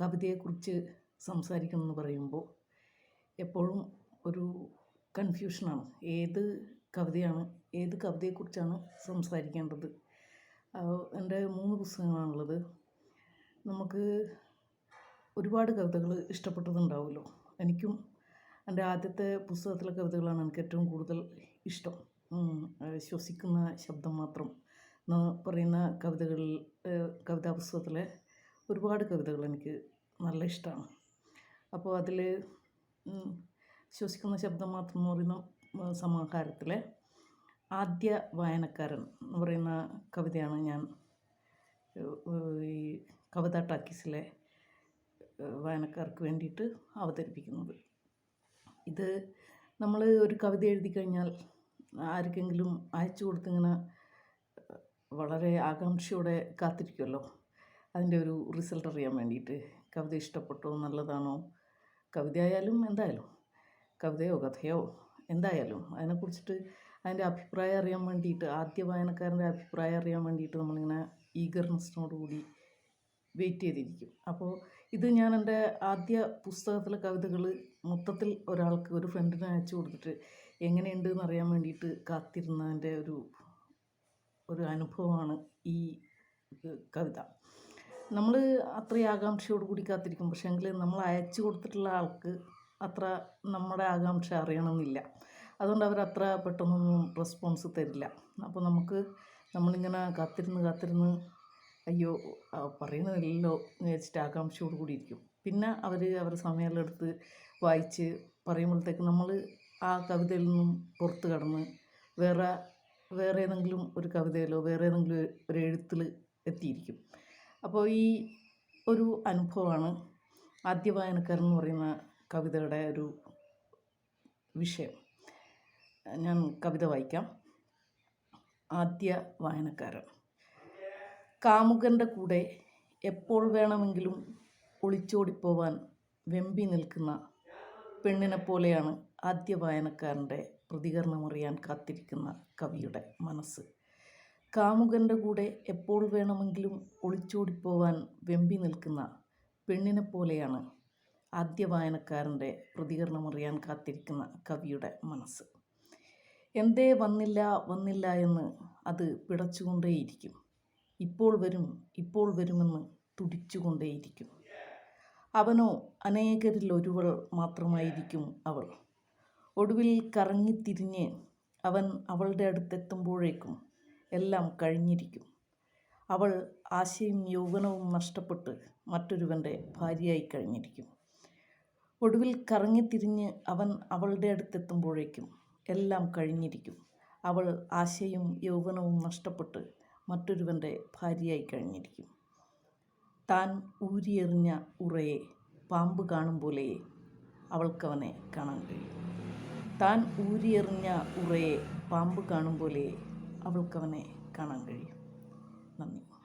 കവിതയെക്കുറിച്ച് സംസാരിക്കണം എന്ന് പറയുമ്പോൾ എപ്പോഴും ഒരു കൺഫ്യൂഷനാണ്. ഏത് കവിതയാണ് ഏത് കവിതയെക്കുറിച്ചാണ് സംസാരിക്കേണ്ടത്? എന്റെ മൂന്ന് പുസ്തകങ്ങളാണുള്ളത്. നമുക്ക് ഒരുപാട് കവിതകൾ ഇഷ്ടപ്പെട്ടതുണ്ടാവുമല്ലോ. എനിക്കും എന്റെ ആദ്യത്തെ പുസ്തകത്തിലെ കവിതകളാണ് എനിക്ക് ഏറ്റവും കൂടുതൽ ഇഷ്ടം. ശ്വസിക്കുന്ന ശബ്ദം മാത്രം. എന്ന് പറയുന്ന കവിതകളിൽ കവിതാ പുസ്തകത്തിലെ ഒരുപാട് കവിതകൾ എനിക്ക് നല്ല ഇഷ്ടമാണ് അപ്പോൾ അതിൽ ശ്വസിക്കുന്ന ശബ്ദം മാത്രം എന്ന് പറയുന്ന സമാഹാരത്തിലെ ആദ്യ വായനക്കാരൻ എന്ന് പറയുന്ന കവിതയാണ് ഞാൻ ഈ കവിത ടാക്കീസിലെ വായനക്കാർക്ക് വേണ്ടിയിട്ട് അവതരിപ്പിക്കുന്നത്. ഇത് നമ്മൾ ഒരു കവിത എഴുതി കഴിഞ്ഞാൽ ആർക്കെങ്കിലും അയച്ചു കൊടുത്തിങ്ങനെ വളരെ ആകാംക്ഷയോടെ കാത്തിരിക്കുമല്ലോ അതിന്റെ ഒരു റിസൾട്ട് അറിയാൻ വേണ്ടിയിട്ട്. കവിത ഇഷ്ടപ്പെട്ടോ? നല്ലതാണോ? കവിത ആയാലും എന്തായാലും. കവിതയോ കഥയോ എന്തായാലും. അതിനെക്കുറിച്ചിട്ട് അതിന്റെ അഭിപ്രായം അറിയാൻ വേണ്ടിയിട്ട് ആദ്യ വായനക്കാരന്റെ അഭിപ്രായം അറിയാൻ വേണ്ടിയിട്ട് നമ്മളിങ്ങനെ ഈഗർനെസ്സിനോടുകൂടി വെയിറ്റ് ചെയ്തിരിക്കും. അപ്പോൾ ഇത് ഞാൻ എന്റെ ആദ്യ പുസ്തകത്തിലെ കവിതകൾ മൊത്തത്തിൽ ഒരാൾക്ക് ഒരു ഫ്രണ്ടിന് അയച്ചു കൊടുത്തിട്ട് എങ്ങനെയുണ്ട് എന്നറിയാൻ വേണ്ടിയിട്ട് കാത്തിരുന്നതിന്റെ ഒരു ഒരു അനുഭവമാണ് ഈ കവിത. നമ്മൾ അത്രയും ആകാംക്ഷയോട് കൂടി കാത്തിരിക്കും. പക്ഷേങ്കിൽ നമ്മൾ അയച്ചു കൊടുത്തിട്ടുള്ള ആൾക്ക് അത്ര നമ്മുടെ ആകാംക്ഷ അറിയണമെന്നില്ല. അതുകൊണ്ട് അവർ അത്ര പെട്ടെന്നൊന്നും റെസ്പോൺസ് തരില്ല. അപ്പോൾ നമുക്ക് നമ്മളിങ്ങനെ കാത്തിരുന്ന് കാത്തിരുന്ന് അയ്യോ പറയണതല്ലോ എന്ന് വെച്ചിട്ട് ആകാംക്ഷയോട് കൂടി ഇരിക്കും. പിന്നെ അവർ അവരുടെ സമയമെല്ലാം എടുത്ത് വായിച്ച് പറയുമ്പോഴത്തേക്ക് നമ്മൾ ആ കവിതയിൽ നിന്നും പുറത്ത് കടന്ന് വേറെ വേറെ ഏതെങ്കിലും ഒരു കവിതയിലോ വേറെ ഏതെങ്കിലും ഒരു എഴുത്തിൽ എത്തിയിരിക്കും. അപ്പോൾ ഈ ഒരു അനുഭവമാണ് ആദ്യ വായനക്കാരൻ എന്ന് പറയുന്ന കവിതയുടെ ഒരു വിഷയം. ഞാൻ കവിത വായിക്കാം. ആദ്യ വായനക്കാരൻ. കാമുകന്റെ കൂടെ എപ്പോൾ വേണമെങ്കിലും ഒളിച്ചോടിപ്പോവാൻ വെമ്പി നിൽക്കുന്ന പെണ്ണിനെ പോലെയാണ് ആദ്യ വായനക്കാരന്റെ പ്രതികരണമറിയാൻ കാത്തിരിക്കുന്ന കവിയുടെ മനസ്സ്. കാമുകന്റെ കൂടെ എപ്പോൾ വേണമെങ്കിലും ഒളിച്ചോടിപ്പോവാൻ വെമ്പി നിൽക്കുന്ന പെണ്ണിനെ പോലെയാണ് ആദ്യ വായനക്കാരന്റെ പ്രതികരണമറിയാൻ കാത്തിരിക്കുന്ന കവിയുടെ മനസ്സ്. എന്തേ വന്നില്ല വന്നില്ല എന്ന് അത് പിടച്ചുകൊണ്ടേയിരിക്കും. ഇപ്പോൾ വരും ഇപ്പോൾ വരുമെന്ന് തുടിച്ചുകൊണ്ടേയിരിക്കും. അവനോ അനേകരിൽ ഒരുവൾ മാത്രമായിരിക്കും അവൾ. ഒടുവിൽ കറങ്ങിത്തിരിഞ്ഞ് അവൻ അവളുടെ അടുത്തെത്തുമ്പോഴേക്കും എല്ലാം കഴിഞ്ഞിരിക്കും. അവൾ ആശയും യൗവനവും നഷ്ടപ്പെട്ട് മറ്റൊരുവന്റെ ഭാര്യയായി കഴിഞ്ഞിരിക്കും. ഒടുവിൽ കറങ്ങിത്തിരിഞ്ഞ് അവൻ അവളുടെ അടുത്തെത്തുമ്പോഴേക്കും എല്ലാം കഴിഞ്ഞിരിക്കും. അവൾ ആശയും യൗവനവും നഷ്ടപ്പെട്ട് മറ്റൊരുവന്റെ ഭാര്യയായി കഴിഞ്ഞിരിക്കും. താൻ ഊരിയെറിഞ്ഞ ഉറയെ പാമ്പ് കാണും പോലെയേ അവൾക്കവനെ കാണാൻ കഴിയും. താൻ ഊരിയെറിഞ്ഞ ഉറയെ പാമ്പ് കാണും പോലെ അവൾക്കവനെ കാണാൻ കഴിയും. നന്ദി.